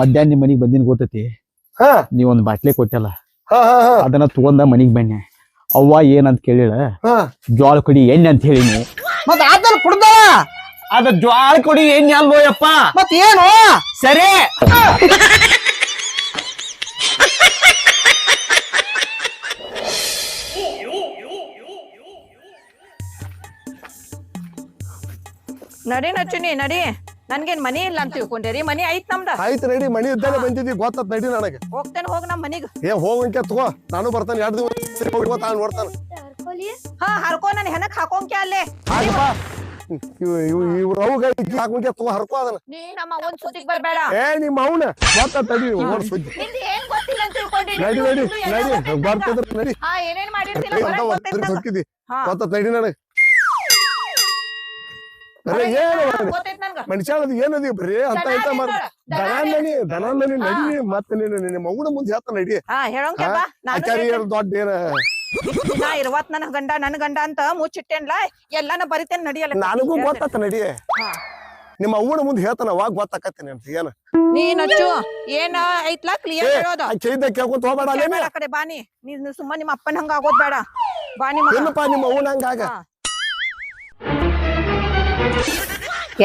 ಮಧ್ಯಾಹ್ನ ನಿಮ್ ಮನಿಗ್ ಬಂದಿನ ಗೊತ್ತೈತಿ? ಹಾ. ನೀವ್ ಒಂದ್ ಬಾಟ್ಲಿ ಕೊಟ್ಟಲ್ಲ. ಹಾ ಹಾ ಹಾ. ಅದನ್ನ ತಗೊಂಡ ಮನಿಗ್ ಬನ್ನಿ. ಅವ್ವ ಏನಂತ ಕೇಳಿಳ? ಹಾ. ಜ್ವಾಳ ಕುಡಿ ಎಣ್ಣೆ ಅಂತ ಹೇಳಿನಿ ಮತ್ ಆತನ ಕುಡ್ದ? ಅದ ಜ್ವಾಳ ಕೊಡಿ ಎಣ್ಣೆ ಅಲ್ವೋ ಯಪ್ಪ ಮತ್ ಏನು? ಸರಿ. ನಡಿ ನಚ್ಚುನಿ ನಡಿ. ನನ್ಗೇನ್ ಮನಿ ಇಲ್ಲ ಅಂತ ತಿಳ್ಕೊಂಡೇರಿ ಮನಿ ಐತ್ ನಮ್ದ. ಆಯ್ತು ರೆಡಿ ಮನಿ ಇದ್ದಾನೆ ಬಂದಿದ್ದಿ ಗೊತ್ತ ನಡಿ ನನಗೆ. ಹೋಗ್ತೇನೆ ಹೋಗ ನಮ್ಮ ಮನಿಗ್. ಏ ಹೋಗಂಕೆ ತಗೋ ನಾನು ಬರ್ತಾನೆ ಎರಡು ದಿವಸ ಹೋಗಿ ತಾನು ನೋಡ್ತಾನೆ. ಹಾ ಹರ್ಕೋ ನನ್ ಹೆನಕ್ ಹಾಕೋಂಕೆ ಅಲ್ಲೇ. ಹಾಕೊಂಕೆ ತಗೋ ಹರ್ಕೋ ಅದನ್ನ. ನೀ ನಮ್ಮ ಅವನ್ ಸುದ್ದಿಗ್ ಬರ್ಬೇಡ. ಏ ನಿಮ್ಮ ಅವನ ಗೊತ್ತ ತಡಿ ಓಡ್ ಸುದ್ದಿ. ನಿಂದ್ ಏನ್ ಗೊತ್ತಿಲ್ಲ ಅಂತ ತಿಳ್ಕೊಂಡಿ ನಡಿ ನಡಿ ನಡಿ ಬರ್ತದ್ರ ನಡಿ. ಹಾ ಏನೇನ್ ಮಾಡಿರ್ತಿಲ್ಲ. ಗೊತ್ತತ್ ನಡಿ ನನಗೆ. ಹೊರಗ್ ಏನು ಮನುಷ್ಯ ಏನದಿ ಬರೀ ಅಂತ ಅಂತ ಮಾಡ. ಮಾಡ್ ಅದೇನ್ ನೋಡು, ಮತ್ತೆ ನೀನು ನಿನ್ನ ಮಗುನ ಮುಂದೆ ಹೇಳ್ತಾನ ನಡಿ. ಆಚಾರಿ ದೊಡ್ಡ ಏನ? ನಾ ಇರುವತ್ ನನ್ ಗಂಡ ನನ್ ಗಂಡ ಅಂತ ಮುಚ್ಚಿಟ್ಟೇನ್ಲ. ಎಲ್ಲಾನ ಬರಿತೇನ್ ನಡಿಯಲ್ಲ ನನಗೂ ಗೊತ್ತಾತ ನಡಿ. ನಿಮ್ಮ ಅವ್ವನ ಮುಂದೆ ಹೇಳ್ತಾನ ಅವಾಗ ಗೊತ್ತಾಕತ್ತೇನೆ ಅಂತ ಏನ? ನೀನ್ ನಚ್ಚು ಏನ ಐತ್ಲಾ? ಕ್ಲಿಯರ್ ಹೇಳೋದು. ಚೈದ ಕೇಳ್ಕೊಂತ ಹೋಗ್ಬೇಡ ಕಡೆ ಬಾನಿ ನೀನ್ ಸುಮ್ಮ ನಿಮ್ಮ ಅಪ್ಪನ ಹಂಗ ಆಗೋದ್ ಬೇಡ. ಬಾನಿ ಏನಪ್ಪ ನಿಮ್ಮ ಅವ್ವನ ಹಂಗಾಗ.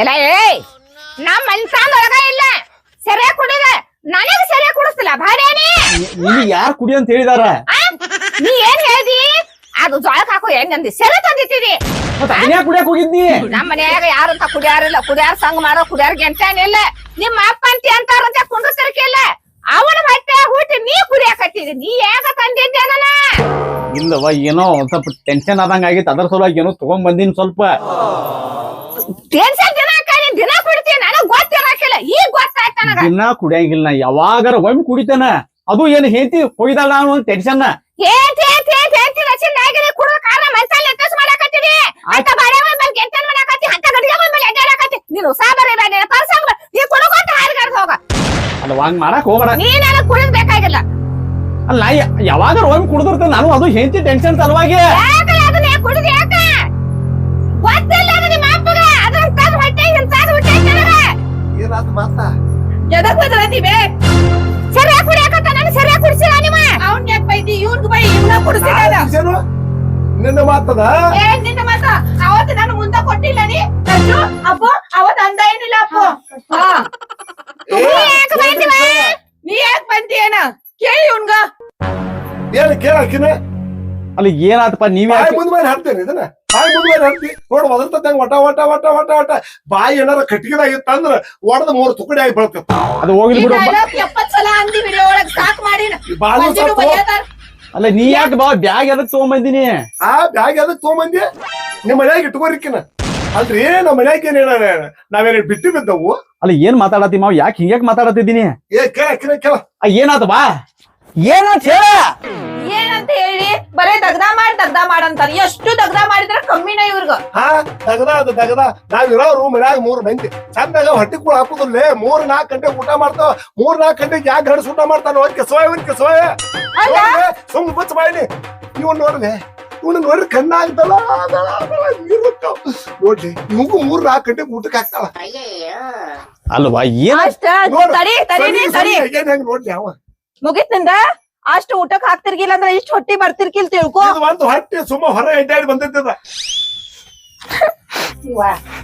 ಎಲ್ಲ ಏಯ್ ನಮ್ ಮನ್ಸಾಂದೊಳಗ ಇಲ್ಲ. ಸೆರೆ ಕುಡಿದ ನನಗ ಸೆರೆ ಕುಡಿಸ್ತಿಲ್ಲ. ಭಾರೇನಿ ನೀ. ಯಾರು ಕುಡಿ ಅಂತ ಹೇಳಿದಾರ? ನೀ ಏನ್ ಹೇಳ್ದಿ? ಅದು ಜೋಳಕ್ ಹಾಕೋ ಹೆಂಗಂದಿ ಸೆರೆ ತಂದಿಟ್ಟಿರಿ ಮತ್ತ ಅದನ್ಯಾ ಕುಡಿಯಕ್ ಹೋಗಿದ್ನಿ ನಮ್ ಮನ್ಯಾಗ ಯಾರಂತ ಕುಡಿಯಾರಿಲ್ಲ ಕುಡಿಯಾರ ಸಂಘ ಮಾಡೋ ಕುಡಿಯಾರ ಗೆಂಟಾನಿಲ್ಲ ನಿಮ್ಮ ಅಪ್ಪ ಅಂತಿ ಅಂತಾರಂತ ಕುಂಡ್ರಸರಿಕಿಲ್ಲ ಅವನ ಹೊಟ್ಟೆ ಹುಟ್ಟಿ ನೀ ಕುಡಿಯಾಕತ್ತಿದಿ ನೀ ಯಾಕ ತಂದಿದ್ದೇನ ಇಲ್ಲವ ಏನೋ ಒಂದ್ ಸ್ವಲ್ಪ ಟೆನ್ಷನ್ ಆದಂಗ ಆಗಿತ್ತು. ಅದ್ರ ಸಲುವಾಗಿ ಏನೋ ತಗೊಂಡ್ ಬಂದಿನಿ ಸ್ವಲ್ಪ. ಟೆನ್ಷನ್ ದಿನ ನೀನ್ ದಿನ ಕುಡಿತೀನಿ ನನಗ್ ಗೊತ್ತಿರಕಿಲ್ಲ ಈಗ ಗೊತ್ತಾಯ್ತ ನನಗ. ದಿನ ಕುಡಿಯಂಗಿಲ್ಲ ನಾ ಯಾವಾಗಾರ ಒಮ್ಮೆ ಕುಡಿತೇನ. ಅದು ಏನ್ ಹೇಳ್ತಿ ಹೋಗಿದಾಳ ನಾನು ಒಂದು ಟೆನ್ಷನ್ ಏನ್ ಏನ್ ಏನ್ ಏನ್ ರಚಿನ್ ನಾಗಿರಿ ಕುಡುವ ಕಾರಣ ಮನ್ಸಲ್ಲಿ ಎತ್ತಸ್ ಮಾಡಾಕತ್ತೀರಿ ಅಂತ ಬಾಳೆ ಮೇಲೆ ಗೆಂಟನ್ ಮಾಡಾಕತ್ತಿ ಹಂತ ಗಡಿಗೆ ಮೇಲೆ ಅಡ್ಡಾಡಕತ್ತಿ ನೀನು ಸಾಬರಿ ಬೇಡ ಪರ್ಸಂಗ್ ನೀ ಕುಡುಕೊಂತ ಹಾರ್ಗಾಡ್ ಹೋಗ. ಅಲ್ಲ ಹಂಗ್ ಮಾಡಕ್ ಹೋಗ್ಬೇಡ. ನೀ ನನಗ್ ಕುಡಿದ್ ಬೇಕಾಗಿಲ್ಲ. ಅಲ್ಲ ನಾ ಯ- ಯಾವಾಗಾರ ಒಮ್ಮೆ ಕುಡಿದಿರ್ತೇನೆ. ನಾನು ಅದು ಹೇಂತಿ ಟೆನ್ಷನ್ ಸಲುವಾಗಿ ಯಾಕಲ್ಲ ಅದನ್ನ ಕುಡಿದ್ ಯಾಕ? ಏನಾದ್ ಮಾತ? ಬದ್ರತಿವೆ ಸರಿಯಾಗಿ ಕುಡಿಯಾಕತ್ತ ನಾನು ಸರಿಯಾಗಿ ಕುಡಿಸಿಲ್ಲ ನಿಮ್ಮ ಅವ್ನ್ ಯಾಕ್ ಬೈದಿ? ಇವ್ನ್ಗ್ ಬೈ ಇವ್ನ ಕುಡಿಸಿದ ನಿನ್ನ ಮಾತದ? ಏ ನಿನ್ನ ಮಾತ? ಅವತ್ತು ನಾನು ಮುಂದ ಕೊಟ್ಟಿಲ್ಲ ನೀ. ಅಜ್ಜು ಅಪ್ಪು ಅವತ್ ಅಂದ ಏನಿಲ್ಲ ಅಪ್ಪ. ನೀ ಯಾಕ್ ಬಂದಿವ? ನೀ ಯಾಕ್ ಬಂದಿಯೇನ? ಕೇಳಿ ಇವ್ನ್ಗ. ಏನ್ ಕೇಳಕಿನ ಅಲ್ಲಿ ಏನಾತಪ್ಪ? ನೀವ್ ಯಾಕೆ ಮುಂದ್ ಮೇಲೆ ಹಾಕ್ತೇನೆ ಇದನ್ನ. ಬಾಯಿ ಮುಂದೆ ಮೇಲೆ ನೋಡು ಒದರ್ತಂಗ ವಟ ವಟ ವಟ ವಟ ವಟ. ಬಾಯಿ ಏನಾರ ಕಟ್ಟಿಗೆದಾಗಿತ್ತ ಅಂದ್ರ ಒಡದ ಮೂರು ತುಕಡಿ ಆಗಿ ಬೀಳ್ತೈತಿ ಅದು ಹೋಗ್ಲಿ ಬಿಡು. ಬಾಳು ಅಲ್ಲ ನೀ ಯಾಕೆ ಬಾ ಬ್ಯಾಗ್ ಎದಕ್ ತಗೊಂಬಂದಿನಿ? ಆ ಬ್ಯಾಗ್ ಎದಕ್ ತಗೊಂಬಂದಿ? ನಿಮ್ ಮನ್ಯಾಗ ಇಟ್ಕೋರಿಕಿನ ಅಲ್ರಿ ನಮ್ಮ ಮನ್ಯಾಗ ಹೇಳ ನಾವೇನ ಬಿಟ್ಟು ಬಿದ್ದವು? ಅಲ್ಲ ಏನ್ ಮಾತಾಡತಿ ಮಾವ್? ಯಾಕೆ ಹಿಂಗ್ಯಾಕ್ ಮಾತಾಡತಿದ್ದೀನಿ ಏ ಕೇಳ ಕೇಳ ಕೇಳ. ಏನಾತ ಬಾ. ಏನಾತ ಹೇಳ? ಏನಂತ ಹೇಳಿ? ಬರೇ ದಗ್ದ ಮಾಡಿ ದಗ್ದ ಮಾಡಂತಾರ ಎಷ್ಟು ದಗ್ದ ಮಾಡಿದ್ರ ಕಮ್ಮಿನ ಇವ್ರಿಗ? ಹಾ ದಗದ ಅದು ದಗದ. ನಾವ್ ರೂಮ್ ಮನ್ಯಾಗ ಮೂರ್ ಮಂದಿ. ಚಂದಾಗ ಹೊಟ್ಟಿ ಕೂಡ ಹಾಕುದಿಲ್ಲ. ಮೂರ್ ನಾಲ್ಕು ಗಂಟೆ ಊಟ ಮಾಡ್ತಾವ. ಮೂರ್ ನಾಲ್ಕು ಗಂಟೆ ಯಾಕೆ ಗಡಸ್ ಊಟ ಮಾಡ್ತಾನ? ಒಂದ್ ಕೆಸವಾಯ. ಒಂದ್ ಕೆಸವಾಯ ಸುಮ್ ಇವನ್ ಬಾಯಿನಿ ಇವನ್ ನೋಡ್ದೆ ಇವನು ನೋಡ್ರಿ. ಕಣ್ಣಾಗ್ದಲ್ಲ ನೋಡ್ರಿ ಇವ್ಗೂ ಮೂರ್ ನಾಲ್ಕು ಗಂಟೆಗೆ ಊಟಕ್ಕೆ ಹಾಕ್ತಾಳ ಅಲ್ವಾ ಏನ ಅಷ್ಟ ನೋಡು, ತಡಿ ತಡಿನಿ ಸರಿ, ತಡಿ ಸರಿ, ಏನ್ ಹೆಂಗ್ ನೋಡ್ಲಿ ಅವ. ಮುಗಿತ್ನಿಂದ? ಅಷ್ಟು ಊಟಕ್ ಹಾಕ್ತಿರ್ಗಿಲ್ಲ ಅಂದ್ರೆ ಇಷ್ಟು ಹೊಟ್ಟಿ ಬರ್ತಿರ್ಕಿಲ್ ತಿಳ್ಕೊ. ಇದು ಒಂದು ಹೊಟ್ಟೆ ಸುಮ್ಮ ಹೊರ ಎಡ್ಡಾಡಿ ಬಂದಿದ್ದದ.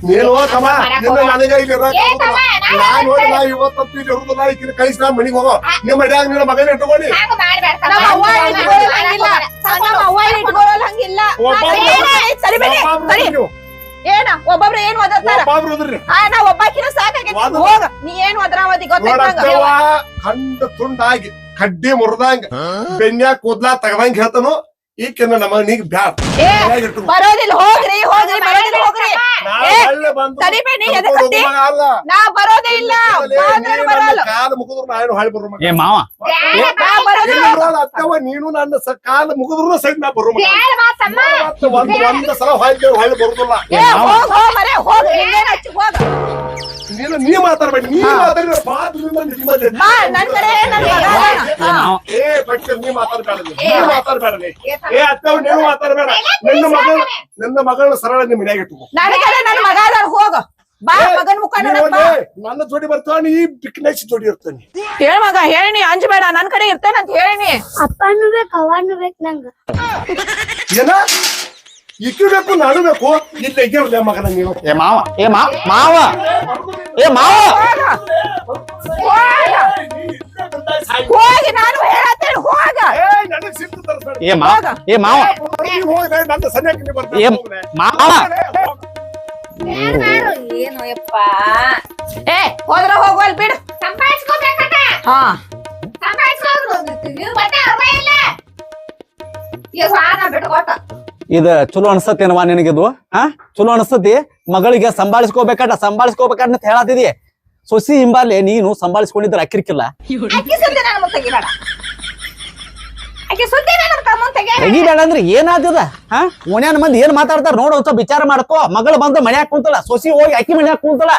ನೀನು ತಮ್ಮ ನಿನ್ನ ನನಗ ಇಲ್ಲಿ ನಾನು ನಾನ್ ನಾ ಇವತ್ತಂತೂ ಇಲ್ಲಿ ಇರುದಿಲ್ಲ ಈಕಿನ ಕಳಿಸಿ ನಾ ಮನಿಗ್ ಹೋಗೋ. ನಿಮ್ಮ ಮನ್ಯಾಗ ನಿನ್ನ ಮಗನ ಇಟ್ಕೊಳ್ಳಿ. ಹಂಗ ಮಾಡ್ಬೇಡ ತಮ್ಮ. ನಮ್ಮ ಅವ್ವ ಹಂಗ ಇಟ್ಕೊಳ್ಳೋಲ್ ಮಾಡ್ಬೇಡ. ಹಂಗಿಲ್ಲ ನಮ್ಮ ಅವ್ವ ಇಟ್ಕೊಳ್ಳೋಲ್ ಹಂಗಿಲ್ಲ. ಒಬ್ಬೊಬ್ರು- ಏನ, ಸರಿ ಬಿಡಿ. ಒಬ್ಬೊಬ್ರು ಸರಿ. ಏನ? ಒಬ್ಬೊಬ್ರು ಏನ್ ಓದತ್ತಾರ ಒಬ್ಬೊಬ್ರು. ಆ ನಾ ಒಬ್ಬಾಕಿನ ಹೋಗ ನೀ ಏನು ಅದ್ರಾವತಿ ಕಂಡ ತುಂಡಾಗಿ ಕಡ್ಡಿ ಮುರಿದಂಗ ಬೆನ್ಯಾಗ ಕೂದ್ಲಾ ತಗದಂಗ ಹೇಳ್ತಾನು ಈಕಿನ ನಮ್ಮ ಮನಿಗ್ ಬ್ಯಾಡ ಬರೋದಿಲ್ಲ ಹೋಗ್ರಿ ಹೋಗ್ರಿ ಬರೋದಿಲ್ಲ ಹೋಗ್ರಿ. ನಾ ತಡಿಬೇಡಿ ಬರೋದೇ ಇಲ್ಲ. ಕಾಲ ಮುಗಿದ್ರು ನಾ ಏನು ಹಾಳಿ ಬರೋ ಏ ಮಾವ. ನೀನು ನನ್ನ ಕಾಲು ಮುಗಿದ್ರು ಸೈಡ್ ನಾ ಬರೋ ಒಂದ್ ಒಂದ್ ಸಲ ಹೊಳ್ಳಿ ಬರುದಿಲ್ಲ ನೀನು ನೀ ಮಾತಾಡ್ಬೇಡಿ ನೀ ಮಾತಾಡಿದ್ರೆ ಬಾತ್ರೂಮ್ ನಿಮ್ಮ. ಏ ಮಾವ ಏ ನೀ ಮಾತಾಡ್ಬೇಡ ಏ ನೀ ಮಾತಾಡ್ಬೇಡ. ಏ ಅತ್ತವ್ ನೀವು ಮಾತಾಡ್ಬೇಡ. ನಿನ್ನ ಮಗಳ ನಿನ್ನ ಮಗಳನ್ನ ಸರಳ ನಿಮ್ ಮನ್ಯಾಗ ಇಟ್ಟು ನನ್ ನನ್ನ ನನ್ ಮಗ ಅದಾನ ಹೋಗ. ಬಾ ಮಗನ್ ಮುಖ ನನ್ನ ಜೋಡಿ ಬರ್ತಾನೆ ಈ ಬಿಕ್ನೆಸ್ ಜೋಡಿ ಇರ್ತಾನೆ. ಹೇಳ್ ಮಗ ಹೇಳಿ ಅಂಜಬೇಡ ನನ್ ಕಡೆ ಇರ್ತೇನೆ ಅಂತ ಹೇಳಿನಿ ಅಪ್ಪನು ಬೇಕು ಅವನು ಬೇಕು ನಂಗ. ಏನ? ಇಕ್ಕಿಬೇಕು ನಾನು ಬೇಕು. ಇಲ್ಲ ಇಗಿರ್ಲೆ ಮಗನ ನೀವು ಏ ಮಾವ ಏ ಮಾ ಮಾವ. ಏ ಮಾವ! ಹೋಗಿ. ನಾನು ಹೇಳತ್ತೇನೆ ಹೋಗ. ಏ ಮಾವ ಏ ಮಾವ! ಏ ಮಾವ! ಏನು ಯಪ್ಪ? ಏ ಹೋದ್ರ ಹೋಗ್ವಲ್ ಬಿಡು. ಹಾ. ನೀವು ಮತ್ತೆ ಅರ್ವ ಇಲ್ಲ ಈಗ ಇದ ಚಲೋ ಅನ್ಸತ್ತೇನವಾ ನಿನಗಿದು? ಹಾ? ಚಲೋ ಅನ್ಸತಿ ಮಗಳಿಗೆ ಸಂಭಾಳಿಸ್ಕೋಬೇಕಾಟ ಸಂಭಾಳಿಸ್ಕೋಬೇಕಾಟ ಅಂತ ಹೇಳತ್ತಿದಿ ಸೊಸಿ ಹಿಂಬಾಲೆ ನೀನು ಸಂಭಾಳಿಸ್ಕೊಂಡಿದ್ರೆ ಅಕ್ಕಿರ್ಕಿಲ್ಲ. ತೆಗಿಬೇಡ. ಅಂದ್ರೆ ಏನಾಗ್ತದ? ಹಾ? ಓಣ್ಯಾನ ಮಂದಿ ಏನ್ ಮಾತಾಡ್ತಾರ ನೋಡ ಸ್ವಲ್ಪ ವಿಚಾರ ಮಾಡ್ಕೋ. ಮಗಳು ಬಂದ ಮನ್ಯಾಗ ಕುಂತಲ್ಲ ಸೊಸಿ ಹೋಗಿ ಅಕ್ಕಿ ಮನ್ಯಾಗ ಕುಂತಲ್ಲ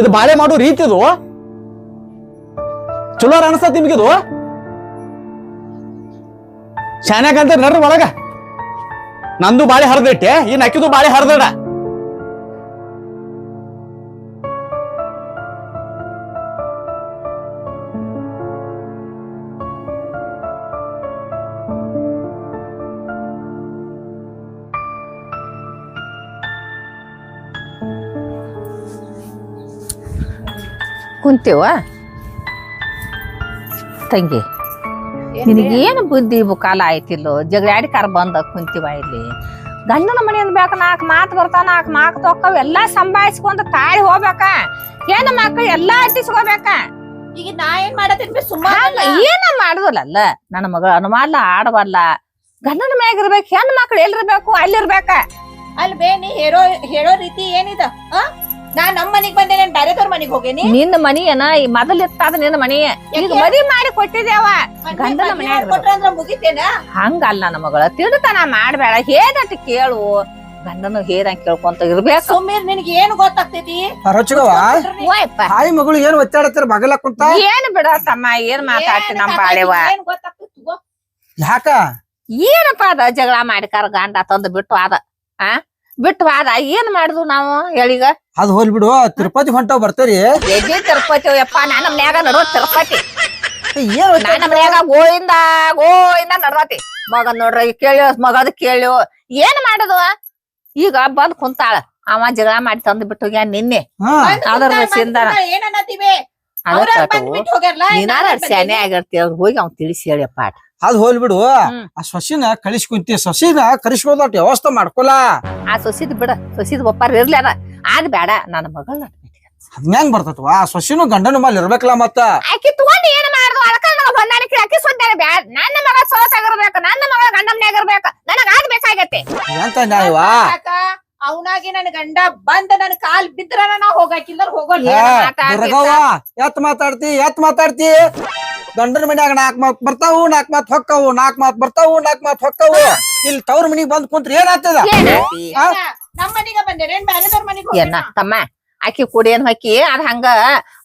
ಇದು ಬಾಳೆ ಮಾಡೋ ರೀತಿ ಇದು. ಚಲೋ ಅನ್ಸತ್ ನಿಮ್ಗಿದು. ಶಾನ್ಯಾಕಂತ ನಡ್ರಿ ಒಳಗ. ನಂದು ಬಾಳೆ ಹರಿದಿಟ್ಟೆ ಈ ನಕ್ಕಿದು ಬಾಳೆ ಹರಿದಡ ಕುಂತೀವ? ತಂಗಿ. ನಿನಗೇನು ಬುದ್ಧಿ ಬುಕಾಲ ಆಯ್ತಿಲ್ಲೋ? ಜಗಳಾಡಿ ಕರ್ ಬಂದ ಕುಂತಿವ ಇಲ್ಲಿ? ಗಂಡನ ಮನೆಯಿಂದ ಬೇಕು ನಾಲ್ಕು ಮಾತು ಬರ್ತಾವ ನಾಲ್ಕು ಮಾತು ತೊಕ್ಕವ್ ಎಲ್ಲಾ ಸಂಭಾಯಿಸ್ಕೊಂಡು ತಾಳಿ ಹೋಗ್ಬೇಕ. ಹೆಣ್ಣು ಮಕ್ಳು ಎಲ್ಲಾ ಅಟ್ಟಿಸ್ಕೋಬೇಕ ಈಗ ನಾ ಏನ್ ಮಾಡತ್ತೀನಿ ಸುಮ್ಮನೆ ಏನ ಮಾಡುದಲ್ಲ ನನ್ನ ಮಗಳು ಅನುಮಾನ ಆಡವಲ್ಲ. ಗಂಡನ ಮ್ಯಾಗ ಇರ್ಬೇಕು ಹೆಣ್ಣು ಮಕ್ಳು ಎಲ್ಲಿರ್ಬೇಕು ಅಲ್ಲಿರ್ಬೇಕ. ಅಲ್ಲಿ ಬೇ ನೀ ಹೇಳೋ ಹೇಳೋ ರೀತಿ ಏನಿದ? ನಾ ನಮ್ಮ ಮನಿಗ್ ಬಂದೆ ನಾನು ಬ್ಯಾರೆದವ್ರ ಮನಿಗ್ ಹೋಗೇನಿ ನಿನ್ನ ಮನಿಯನ ಈ ಮೊದಲ್ ಇತ್ತಾದ ನಿನ್ನ ಮನಿ ಈಗ ಮದಿ ಮಾಡಿ ಕೊಟ್ಟಿದ್ದೇವ ಗಂಡನ ಮನೆ ಇರ್ಬೇಕು. ಕೊಟ್ರ ಅಂದ್ರ ಮುಗಿತೇನ? ಹಂಗಲ್ಲ ನಮಗಳ ಮಗಳ. ತಿಳ್ತನ ಮಾಡ್ಬೇಡ. ಹೇದಟ್ ಕೇಳು. ಗಂಡನು ಹೇದಂಗ್ ಕೇಳ್ಕೊಂತ ಇರ್ಬೇಕು. ಸುಮ್ಮೀರ್ ನಿನಗೆ ಏನು ಗೊತ್ತಾಗ್ತೈತಿ? ರಚಗವ ಓಯಪ್ಪ. ತಾಯಿ ಮಗಳು ಏನ್ ಒತ್ತಾಡತ್ತಾರ? ಬಗಲ ಕುಂತ? ಏನ್ ಬಿಡ ತಮ್ಮ ಏನ್ ಮಾತಾಡ್ತಿ ನಮ್ಮ ಬಾಳೆವ? ಏನ್ ಗೊತ್ತಾಗ್ತೈತಿ. ಯಾಕ? ಏನಪ್ಪ ಅದ ಜಗಳ ಮಾಡಿಕಾರ ಗಂಡ ತಂದು ಬಿಟ್ಟು ಆದ ಆ? ಬಿಟ್ಟು ಅದ ಏನ್ ಮಾಡುದು ನಾವು ಹೇಳೀಗ? ಅದ್ ಹೋಲ್ ಬಿಡು ತಿರುಪತಿ ಹೊಂಟ ಬರ್ತೇರಿ. ಎಲ್ಲಿ ತಿರುಪತಿ ಯಪ್ಪ ನಾನ ಮನ್ಯಾಗ ನಡೋ ತಿರುಪತಿ. ಏನ್ ನನ್ನ ಮನ್ಯಾಗ ಗೋಯಿಂದ ಗೋಯಿಂದ ನಡ್ರತಿ ಮಗ ನೋಡ್ರಿ ಮಗ ಮಗದ ಕೇಳಿ ಏನ್ ಮಾಡುದು? ಈಗ ಬಂದ್ ಕುಂತಾಳ. ಅವ ಜಗಳ ಮಾಡಿ ತಂದು ಬಿಟ್ಟು ಹೋಗ್ಯಾನ ನಿನ್ನೆ. ಏನಾರ ಅದರ ಕುಂತಾಳ್, ಬಂದ್ ಸಿಂಧನ. ಕುಂತಾಳ್, ಏನ್ ಅವ್ರ ಬಂದ್ ಬಿಟ್ಟು ಹೋಗ್ಯಾರಲ್ಲ ನೀನಾರ ಸ್ಯಾನೆ ಆಗಿರ್ತಿ ಅವ್ರ್ ಹೋಗಿ ಅವ್ನ್ ತಿಳಿಸಿ ಹೇಳಿಯಪ್ಪ ಅದ್ ಹೋಲ್ ಬಿಡು. ಆ ಸೊಸಿನ ಕಳಿಸ್ ಕುಂತಿ ಸೊಸಿನ ಕರಿಸ್ಕೋದಟ್ ವ್ಯವಸ್ಥೆ ಮಾಡ್ಕೊಲ ಆ ಸೊಸಿದ್ ಬಿಡ ಸೊಸಿದ್ ಒಪ್ಪಾರ ಇರ್ಲಿ ಅದ. ಆದ್ ಬೇಡ ನನ್ನ ಮಗಳ ಅದ್ಮ್ಯಾಂಗ್ ಬರ್ತತ್ವ. ಆ ಸೊಸಿನು ಗಂಡನ ಮೇಲೆ ಇರ್ಬೇಕಲ್ಲ ಮತ್ತ? ಆಕಿ ತಗೊಂಡ್ ಏನ್ ಮಾಡುದು? ಅದಕ್ಕ ನನಗ ಹೊಂದಾಣಿಕೆ ಆಕಿ ಸುದ್ದಾನೆ ಬ್ಯಾಡ ನನ್ನ ಮಗ ಸೊಲಸಾಗಿರ್ಬೇಕು ನನ್ನ ಮಗ ಗಂಡ ಮನ್ಯಾಗ ಇರ್ಬೇಕು. ನನಗ ಬೇಕಾಗತ್ತೆ ಎಂತ ನ್ಯಾಯವಾ? ಅವನಾಗಿ ನನ್ ಗಂಡ ಬಂದ ನನ್ ಕಾಲ್ ಬಿದ್ರ ನಾ ಹೋಗಾಕಿಲ್ಲ ಹೋಗೋಲ್ಲ. ಎತ್ ಮಾತಾಡ್ತಿ ಎತ್ ಮಾತಾಡ್ತಿ? ಗಂಡನ ಮನ್ಯಾಗ ನಾಕ್ ಮಾತ್ ಬರ್ತಾವು ನಾಕ್ ಮಾತ್ ಹೊಕ್ಕವು ನಾಕ್ ಮಾತ್ ಬರ್ತಾವು ನಾಕ್ ಮಾತ್ ಹೊಕ್ಕವು ಇಲ್ಲಿ ತವ್ರ ಮನಿಗ್ ಬಂದ್ ಕುಂತ್ರಿ ಏನಾಗ್ತದ ಏನೈತಿ? ಆ? ನಮ್ ಮನಿಗ ಬಂದೇನೆ ಏನ್ ಬ್ಯಾರೆದವ್ರ ತಮ್ಮ ಆಕಿ ಕುಡಿ ಏನ್ ಹಾಕಿ ಅದ್ ಹಂಗ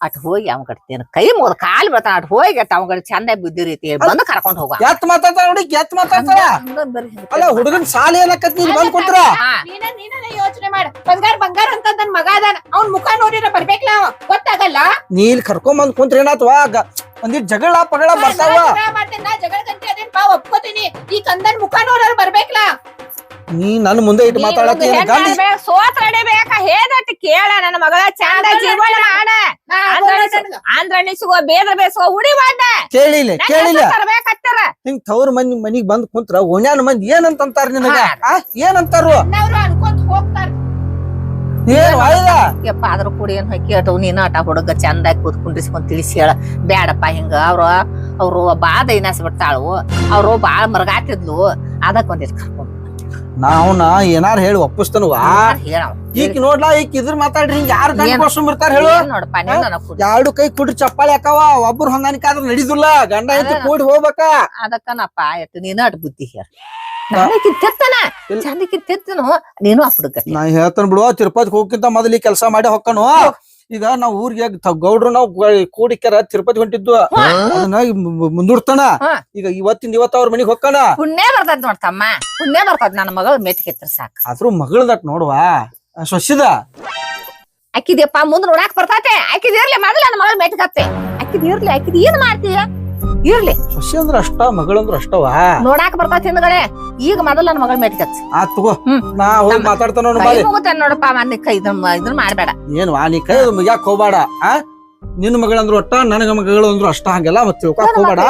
ಅಟ್ ಹೋಗಿ ಅವ್ ಕಟ್ತೇನ ಕೈ ಮುಗ್ದ ಕಾಲ್ ಬರ್ತಾನ ಅಟ್ ಹೋಗಿ ಅಟ್ ಕಡೆ ಚಂದ ಬಿದ್ದಿ ರೀತಿ ಬಂದು ಕರ್ಕೊಂಡ್ ಹೋಗ ಎತ್ ಮಾತಾಡ್ತಾರ ನೋಡಿ ಎತ್ ಮಾತಾಡ್ತಾರ ಅಲ್ಲ ಹುಡುಗನ್ ಸಾಲ ಏನಕತ್ತಿ ಇಲ್ಲಿ ಬಂದ್ ಕುಂತ್ರ. ನೀನ ನೀನ ಯೋಚನೆ ಮಾಡ. ಬಂಗಾರ ಬಂಗಾರ ಅಂತ ನನ್ ಮಗ ಅದಾನ. ಅವ್ನ್ ಮುಖ ನೋಡಿರ ಬರ್ಬೇಕಲ್ಲ. ಗೊತ್ತಾಗಲ್ಲ? ನೀಲ್ ಕರ್ಕೊಂಡ್ ಬಂದ್ ಕುಂತ್ರಿ ಏನಾತ್ವ? ಒಂದಿಟ್ ಜಗಳ ಪಗಳ ಬರ್ತಾವ. ಜಗಳ ಅದೇನ್ ಬಾ ಒಪ್ಕೋತೀನಿ. ಈ ಕಂದನ್ ಮುಖ ನೋಡೋರ್ ಬರ್ಬೇಕಲ್ಲ ನೀ ನನ್ ಮುಂದೆ ಇಟ್ಟು ಮಾತಾಡಕ್ಕೆ ಸೋತ್ ರೆಡಿಬೇಕ ಹೇದಟ್ ಕೇಳ ನನ್ನ ಮಗಳ ಚಂದ ಜೀವನ ಮಾಡ. ನಿಸ್ಗೋ ಬೇದ್ರ ಬೇಸೋ ಉಡಿ ಮಾಡ ಕೇಳಿಲ್ಲ ಕೇಳಿಲ್ಲ. ತರ್ಬೇಕತ್ತಾರ? ಹಿಂಗ್ ತವ್ರ ಮನಿ ಮನಿಗ್ ಬಂದ್ ಕುಂತ್ರ ಓಣ್ಯಾನ ಮಂದಿ ಏನಂತ ಅಂತಾರ ನಿನಗ? ಏನಂತಾರು? ಯಪ್ಪ ಅದ್ರ ಕೂಡ ಏನ್ ಹಾಕಿ ನೀನ್ ಆಟ ಹುಡುಗ ಚಂದಾಗಿ ಕೂತ್ಕೊಂಡಿಸ್ಕೊಂಡ್ ತಿಳಿಸಿ ಹೇಳ. ಬ್ಯಾಡಪ್ಪ ಹಿಂಗ ಅವ್ರು ಅವ್ರು ಬಾಳ ದೈನಾಸ್ ಬಿಡ್ತಾಳು ಅವ್ರು ಬಾಳ ಮರಗಾತಿದ್ಲು. ಅದಕ್ ಕರ್ಕೊಂಡು ಕರ್ಕೊಂಡ್ ನಾವ್ನ ಏನಾರ ಹೇಳಿ ಒಪ್ಪಿಸ್ತನವಾ ಈಗ ನೋಡ್ಲಾ ಈಗ ಇದ್ರ ಮಾತಾಡ್ರಿ ಹಿಂಗ ಯಾರು ಗಂಡ ಇರ್ತಾರ ಹೇಳು. ಎರಡು ಕೈ ಕುಡ್ರಿ ಚಪ್ಪಾಳಿ ಹಾಕವ ಒಬ್ರು ಹೊಂದಾಣಿಕೆ ಆದ್ರ ನಡೀದಿಲ್ಲ ಗಂಡ ಐತಿ. ಕೂಡಿ ಹೋಗ್ಬೇಕ. ಅದಕ್ಕನಪ್ಪ ಆಯ್ತು ನೀನ ಅಟ್ ಬುದ್ಧಿ ಹೇಳ. ನೀನು ನಾ ಹೇಳ್ತಾನ ಬಿಡುವ ತಿರುಪತಿ ಹೋಗ್ಕಿಂತ ಮೊದಲು ಕೆಲಸ ಮಾಡಿ ಹೊಕ್ಕನು. ಈಗ ನಾವ್ ಊರಿಗೆ ಗೌಡ್ರು ನಾವು ಕೂಡಿಕ್ಯಾರ ತಿರುಪತಿ ಅದನ್ನ ಮು- ಮುಂದೂಡ್ತಾನ. ಈಗ ಇವತ್ತಿಂದ ಇವತ್ತ ಅವ್ರ ಮನಿಗ್ ಹೊಕ್ಕನ ಪುಣ್ಯ ಬರ್ತದ ನೋಡ್ತಮ್ಮ. ಪುಣ್ಯ ಬರ್ತದ ನನ್ನ ಮಗಳ ಮೆತ್ಕೆತ್ರ ಸಾಕು. ಆದ್ರೂ ಮಗಳದಟ್ ನೋಡ್ವಾ. ಸೊಸಿದ ಅಕ್ಕಿದ್ಯಪ್ಪ ಮುಂದ್ ನೋಡಾಕ್ ಬರ್ತಾತೆ. ಅಕ್ಕಿದಿರ್ಲಿ ಮೊದಲ ನನ್ನ ಮಗಳ ಮೆಟ್ಕತ್ತೆ ಅಕ್ಕಿದಿರ್ಲಿ ಅಕ್ಕಿದ್ ಏನ್ ಮಾಡ್ತೀಯ? ಇರ್ಲಿ. ಶಶಿ ಅಂದ್ರ ಅಷ್ಟ ಮಗಳಂದ್ರ ಅಷ್ಟವ. ನೋಡಾಕ್ ಬರ್ತಾತಿ ಹಿಂದ್ಗಡೆ. ಈಗ ಮೊದಲ ನನ್ನ ಮಗಳ ಮೆಟ್ಕತ್ ಆ ತಗೋ. ನಾ ಹೋಗಿ ಮಾತಾಡ್ತಾನ ನೋಡ್ ನೋಡಪ್ಪ ಮನ್ನ ಕೈ ಇದನ್ನ ಇದನ್ನ ಮಾಡ್ಬೇಡ. ಏನ್ ವಾ ನೀ ಕೈ ಮುಗ್ಯಾಕ ಹೋಗ್ಬೇಡ ಆ? ನಿನ್ನ ಮಗಳಂದ್ರು ಒಟ್ಟ ನನಗ ಮಗಳು ಅಂದ್ರು ಅಷ್ಟ ಹಂಗೆಲ್ಲ ಮತ್ತೆ ತಿಳ್ಕೊಬೇಡ ಹೋಗ್ಬೇಡ.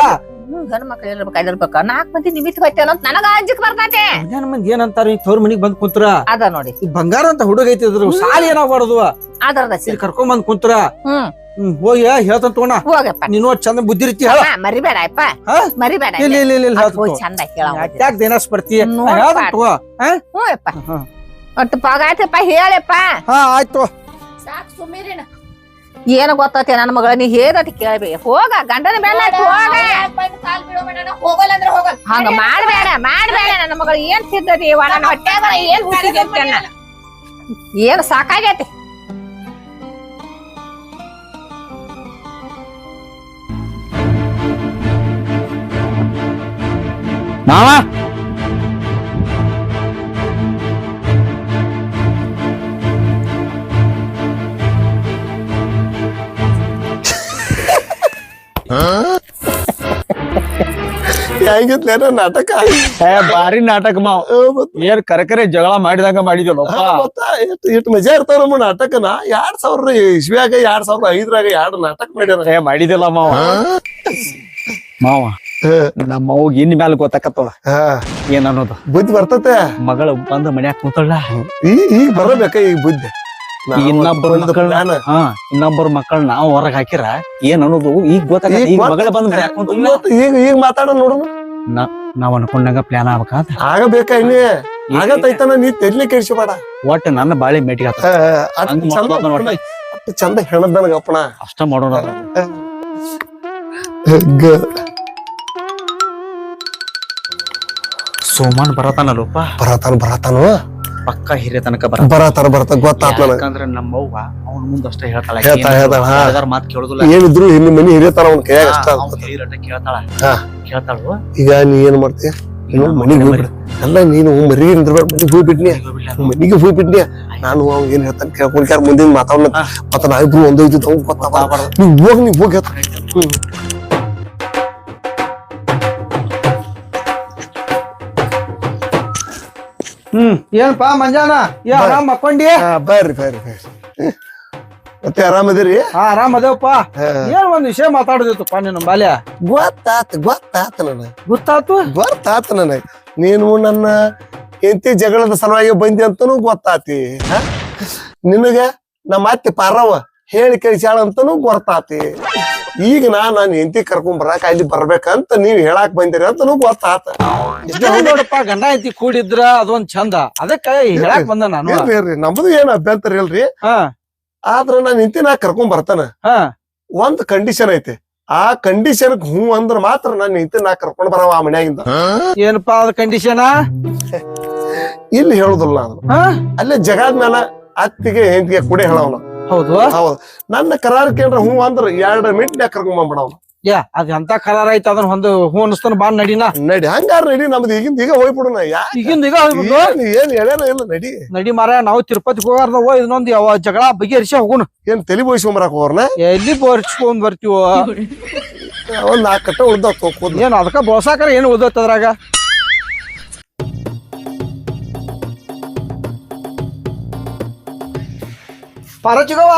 ಗಂಡ ಮಕ್ಳು ಇರ್ಬೇಕು ಇರ್ಬೇಕ. ನಾಲ್ಕ್ ಮಂದಿ ನಿಮಿತ್ ಹೋಯ್ತೇನ ಅಂತ ನನಗ ಅಂಜಿಕ್ ಬರ್ತೈತೆ ಜನ ಮಂದಿ ಏನಂತಾರ ಈ ತವ್ರ ಮನಿಗ್ ಬಂದ್ ಕುಂತ್ರ. ಅದ ನೋಡಿ. ಈ ಬಂಗಾರ ಅಂತ ಹುಡುಗ ಐತಿ ಇದ್ರ ಸಾಲಿ ಏನಾಗ್ಬಾರ್ದು? ಅದರದ ಇಲ್ಲಿ ಕರ್ಕೊಂಡ್ ಬಂದ್ ಕುಂತ್ರ. ಹ್ಮ್. ಹೋಗಿ ಹೇಳ್ತಾನ ತಗೋಣ. ಹೋಗಪ್ಪ ನೀನು ಚಂದ ಬುದ್ಧಿ ಇರ್ತಿ ಹೇಳ. ಮರಿಬೇಡ ಅಪ್ಪ. ಮರಿಬೇಡ. ಇಲ್ಲ ಇಲ್ಲ ಇಲ್ಲ ಇಲ್ಲ ಹೋಗಿ ಚಂದ ಕೇಳ ಯಾಕೆ ದಿನಸ್ ಬರ್ತಿ ಹೇಳ್ತಾನ ತಗೋ ಹಾ ಹ್ಞೂ ಅಪ್ಪ ಹಾ. ಒಟ್ಟು ಪಗಾತಪ್ಪ ಹೇಳಪ್ಪ. ಹಾ ಆಯ್ತು ಸಾಕು ಸುಮ್ಮಿರಿನ ಏನು ಗೊತ್ತೈತಿ ನನ್ನ ಮಗಳ ನೀ ಹೇದಟ್ ಕೇಳ್ಬೇಕು ಹೋಗ ಗಂಡನ ಮೇಲೆ ಹೋಗ. ಹಂಗ ಮಾಡ್ಬೇಡ ಮಾಡ್ಬೇಡ ನನ್ನ ಮಗಳು. ಏನ್ ತಿದ್ದದಿ ಇವ ನನ್ನ ಹೊಟ್ಟೆಗ ಏನ್ ಹುಟ್ಟಿದೆ ಅಂತನ್ನ ಏನ್ ಸಾಕಾಗೈತಿ? ಮಾವ? ಹೆಂಗಿತ್ಲೇನ ನಾಟಕ ಏ ಬಾರಿ ನಾಟಕ ಮಾವ. ಏನ್ ಕರೆಕರೆ ಜಗಳ ಮಾಡಿದಾಗ ಮಾಡಿದ್ಯಲ್ಲಪ್ಪ ಇಟ್ಟು ಮತ್ತ ಎಷ್ಟ್ ಮಜಾ ಇರ್ತಾವ ನಮ್ಮ ನಾಟಕನ. ಎರಡ್ ಸಾವಿರ ಇಸ್ವಿಯಾಗ ಎರಡ್ ಸಾವಿರದ ಐದ್ರಾಗ ಎರಡ್ ನಾಟಕ ಮಾಡ್ಯಾರ ಏ ಮಾಡಿದಿಲ್ಲ ಮಾವ. ಮಾವ ನಮ್ಮ ಅವ್ಗ ಇನ್ ಮ್ಯಾಲ ಗೊತ್ತಾಕತ್ತವ ಏನ್ ಅನ್ನೋದು? ಬುದ್ಧಿ ಬರ್ತತೆ. ಮಗಳು ಬಂದ ಮನ್ಯಾಗ ಕೂತಳ ಈಗ ಬರಬೇಕ ಈಗ ಬುದ್ಧಿ. ಇನ್ನೊಬ್ಬರ ಮಕ್ಕಳನ್ನ ಇನ್ನೊಬ್ಬರು ಹಾ ಇನ್ನೊಬ್ಬರ ಮಕ್ಕಳನ್ನ ನಾವು ಹೊರಗ್ ಹಾಕಿರ ಏನ್ ಅನ್ನೋದು ಈಗ ಗೊತ್ತಾಗ ಈಗ ಮಗಳ ಬಂದ ಈಗ ಈಗ ಮಾತಾಡೋಣ ನೋಡೋಣ ನಾವ್ ಅನ್ಕೊಂಡಂಗ ಪ್ಲಾನ್ ಆಗ್ಬೇಕಾದ ಆಗಬೇಕ ಇನ್ನೇ? ಆಗತೈತನ ನೀ ತೆರ್ಲಿ ಕೆಡಿಸಬೇಡ. ಒಟ್ಟ ನನ್ನ ಬಾಳೆ ಮೇಟಿಗೆ ಚಂದ ಹೇಳದ್ ನನಗಪ್ಪಣ ಅಷ್ಟ ಮಾಡೋಣ ಸೋಮಾನ್ ಬರತಾನಲ್ಲಪ್ಪ ಬರತಾನ ಬರತಾನು. ಪಕ್ಕ ಹಿರಿಯ ತನಕ ಬರ ಬರತಾನ ಬರತ ನನಗ. ಯಾಕಂದ್ರ ನಮ್ಮವ್ವ ಅವನ ಮುಂದೆ ಅಷ್ಟೇ ಹೇಳ್ತಾಳ. ಹೇಳ್ತಾ ಹೇಳ್ತಾಳ, ಹಾ. ಯಾವ್ದಾರ ಮಾತು ಕೇಳುದಿಲ್ಲ. ಏನಿದ್ರು ಇಲ್ಲಿ ಮನಿ ಹಿರಿಯತಾನ ಅವ್ನ ಕೈಯಾಗ ಅಷ್ಟ ಅಂತ ಅವ್ನ್ ಹೇಳಿರಟ ಕೇಳ್ತಾಳ. ಹಾ. ಕೇಳ್ತಾಳು. ಈಗ ನೀ ಏನ್ ಮಾಡ್ತೀಯ ನೀನು ಮನಿಗೆ ಹೋಗ್ಬಿಡ. ಅಲ್ಲ ನೀನು ಮರಿ ನಿಂದ್ರಬೇಕು ಮನಿಗೆ ಹೋಗ್ಬಿಟ್ನಿ ಮನಿಗೆ ಹೋಗ್ಬಿಟ್ನಿ ನಾನು ಅವ್ ಏನ್ ಹೇಳ್ತಾನೆ ಕೇಳ್ಕೊಂಡ್ಯಾರ ಮುಂದಿನ ಮಾತಾಡೋಣ ಮತ್ತೆ ಮತ್ತ ನಾವಿಬ್ರು ಒಂದೇ ಇದ್ದು ಅವ್ನ್ ಗೊತ್ತಾಗ ನೀವು ಹೋಗಿ ನೀವು ಹೋಗಿ ಹೇಳ್ತಾನೆ. ಹ್ಮ್. ಏನ್ಪಾ ಏನಪ್ಪಾ ಮಂಜಾನ? ಏ ಆರಾಮ್ ಮಕ್ಕೊಂಡಿ? ಹಾ, ಬರ್ರಿ ಬರ್ರಿ ಬರ್ರಿ. ಮತ್ತೆ ಆರಾಮದಿರಿ ಹಾ ಆರಾಮ್ ಅದೇವಪ್ಪ. ಏನ್ ಒಂದ್ ವಿಷಯ ಮಾತಾಡೋದಿತ್ತಪ್ಪ ನಿನ್ನ ಬಾಲ್ಯ? ಗೊತ್ತಾತ ಗೊತ್ತಾತ ನನಗ. ಗೊತ್ತಾತು? ಗೊತ್ತಾತ ನನಗೆ. ನೀನು ನನ್ನ ಹೆಂಡತಿ ಜಗಳದ ಸಲುವಾಗಿ ಬಂದಿ ಅಂತನೂ ಗೊತ್ತಾತಿ. ಹಾ? ನಿನಗ ನಮ್ಮ ಅತ್ತೆ ಪಾರವ್ವ ಹೇಳಿ ಕಳಿಸ್ಯಾಳ ಅಂತನೂ ಗೊತ್ತಾತಿ. ಈಗ ನಾ ನನ್ನ ಹೆಂಡತಿ ಕರ್ಕೊಂಡ್ ಬರಾಕ ಅಲ್ಲಿ ಬರ್ಬೇಕಂತ ನೀವ್ ಹೇಳಾಕ್ ಬಂದಿರಿ ಅಂತ ಗೊತ್ತಾತ. ಆತ ನೋಡಪ್ಪ ಗಂಡ ಐತಿ ಕೂಡಿದ್ರ ಅದೊಂದ್ ಚಂದ. ಅದಕ್ಕ ಹೇಳಾಕ್ ಬಂದ ನಾನು. ನಮ್ದು ಏನ್ ಅಭ್ಯಂತರ ಇಲ್ರಿ? ಹಾ. ಆದ್ರ ನಾನು ಹೆಂಡತಿ ನಾ ಕರ್ಕೊಂಡ್ ಬರ್ತಾನ. ಹಾ. ಒಂದ್ ಕಂಡೀಷನ್ ಐತಿ. ಆ ಕಂಡೀಷನ್ ಹ್ಞೂ ಅಂದ್ರ ಮಾತ್ರ ನನ್ನ ಹೆಂಡತಿ ನಾ ಕರ್ಕೊಂಡ್ ಬರವ ಆ ಮನ್ಯಾಗಿಂದ. ಏನಪ್ಪಾ ಅದ ಕಂಡೀಷನ್ ಇಲ್ಲಿ ಹೇಳುದಿಲ್ಲ ನಾನು. ಹಾ? ಅಲ್ಲೇ ಜಗಾದ ಮೇಲೆ ಅತ್ತಿಗೆ ಹೆಂಡತಿಗೆ ಕೂಡ ಹೇಳವನ ಹೌದು. ಹೌದು. ನನ್ನ ಕರಾರ್ ಕೇಳ್ರ ಹ್ಞೂ ಅಂದ್ರ ಎರಡ್ ಮಿನಿಟ್ ಕರ್ಕೊಂಡ್ ಯಾ ಅದ್ ಎಂತ ಕರಾರ ಐತ ಅದನ್ನ ಒಂದು ಹೂ ಅನಿಸ್ತಾನ ಬಾ ನಡಿನ? ನಡಿ ಹಂಗಾರ ನಡಿ ನಮ್ದು ಈಗಿಂದ ಈಗ ಹೋಗ್ಬಿಡೋಣ ಈಗಿಂದ ಈಗ ಹೋಗ್ಬಿಡು. ಏನ್ ಏನ್ ಹೇಳ್ಯಾನ ಇಲ್ಲ ನಡಿ. ನಡಿ ಮಾರ ನಾವು ತಿರುಪತಿಗೆ ಹೋಗಾರ್ದ ಹೋ ಇದನ್ನೊಂದು ಯಾವ ಜಗಳ ಬಗೆಹರಿಸಿ ಹೋಗುಣ ಏನ್ ತಲಿ ಬೋಯಿಸ್ಕೊಂಬರಾಕ ಹೋರ್ನ ಎಲ್ಲಿ ಬರ್ಚ್ಕೊಂಡ್ ಬರ್ತೀವ? ಒಂದ್ ನಾಲ್ಕು ಕಟ್ಟ ಉಳ್ದ ಏನ್ ಅದಕ್ಕ ಬೋಸಾಕರ ಏನ್ ಉಳ್ದೈತ್ ಪಾರಚಿಗವ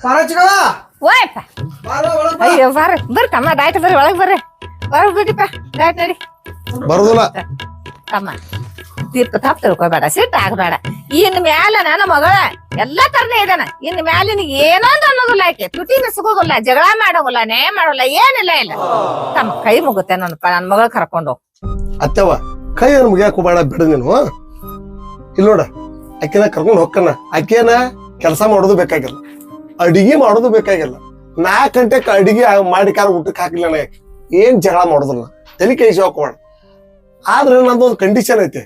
ಪಾರಚಿಗವ ಓಯಪ್ಪ. ಅಯ್ಯೋ ಬರ್ರಿ ಬರ್ರಿ ತಮ್ಮ ಡಾಯ್ಟ್ ಬರ್ರಿ ಒಳಗೆ ಬರ್ರಿ. ಒಳಗೆ ಬಿಡಿಪ್ಪ ಡಾಯ್ಟ್ ನಡಿ. ಬರುದಿಲ್ಲ. ತಮ್ಮ ತೀರ್ಪ ತಪ್ಪ ತಿಳ್ಕೊಬೇಡ ಸಿಟ್ಟು ಆಗ್ಬೇಡ ಇನ್ ಮ್ಯಾಲ ನನ್ನ ಮಗಳ ಎಲ್ಲಾ ತರನೇ ಇದಾನ. ಇನ್ ಮ್ಯಾಲ ನಿನಗೆ ಏನೊಂದು ಅನ್ನೋದಿಲ್ಲ ಆಕೆ. ತುಟಿ ಸಿಗೋದಿಲ್ಲ ಜಗಳ ಮಾಡೋಲ್ಲ ನ್ಯಾಯ ಮಾಡೋಲ್ಲ ಏನಿಲ್ಲ ಇಲ್ಲ. ತಮ್ಮ ಕೈ ಮುಗುತ್ತೆ ನನ್ನಪ್ಪ ನನ್ನ ಮಗಳ ಕರ್ಕೊಂಡು ಹೋಗ್. ಅತ್ತವ ಕೈ ಮುಗಿಯಾಕ ಬೇಡ ಬಿಡ ನೀನು. ಇಲ್ಲಿ ನೋಡ. ಆಕಿನ ಕರ್ಕೊಂಡು ಹೋಗ್ಕನ. ಆಕೆನ ಕೆಲಸ ಮಾಡೋದು ಬೇಕಾಗಿಲ್ಲ. ಅಡಿಗೆ ಮಾಡೋದು ಬೇಕಾಗಿಲ್ಲ. ನಾಲ್ಕು ಗಂಟೆಕ್ ಅಡಿಗೆ ಮಾಡಿ ಕಾಲ ಊಟಕ್ಕೆ ಹಾಕಿಲ್ಲ ಏನು ಏನ್ ಜಗಳ ಮಾಡೋದಿಲ್ಲ. ತಲೆ ಕೈಸಿ ಹಾಕೋಣ ಆದ್ರೆ ನಂದೊಂದು ಕಂಡೀಷನ್ ಐತೆ.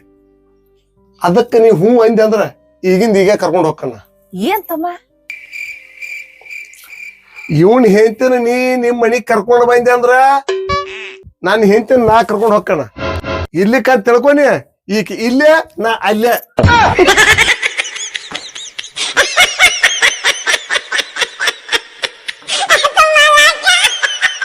ಅದಕ್ಕೆ ನೀವು ಹ್ಞೂ ಅಂದೆ ಅಂದ್ರೆ ಈಗಿಂದ ಈಗ ಕರ್ಕೊಂಡು ಹೋಗ್ಕನ. ಏನ್ ತಮ್ಮ? ಇವನ್ ಹೆಂತಿನ ನೀ ನಿಮ್ ಮನಿಗ್ ಕರ್ಕೊಂಡು ಬಂದೆ ಅಂದ್ರ ನಾನು ಹೆಂತಿನ ನಾ ಕರ್ಕೊಂಡು ಹೋಗ್ಕಣ ಇರ್ಲಿಕ್ಕ ತಿಳ್ಕೊನಿ ಈಗ ಇಲ್ಲೇ ನಾ ಅಲ್ಲೇ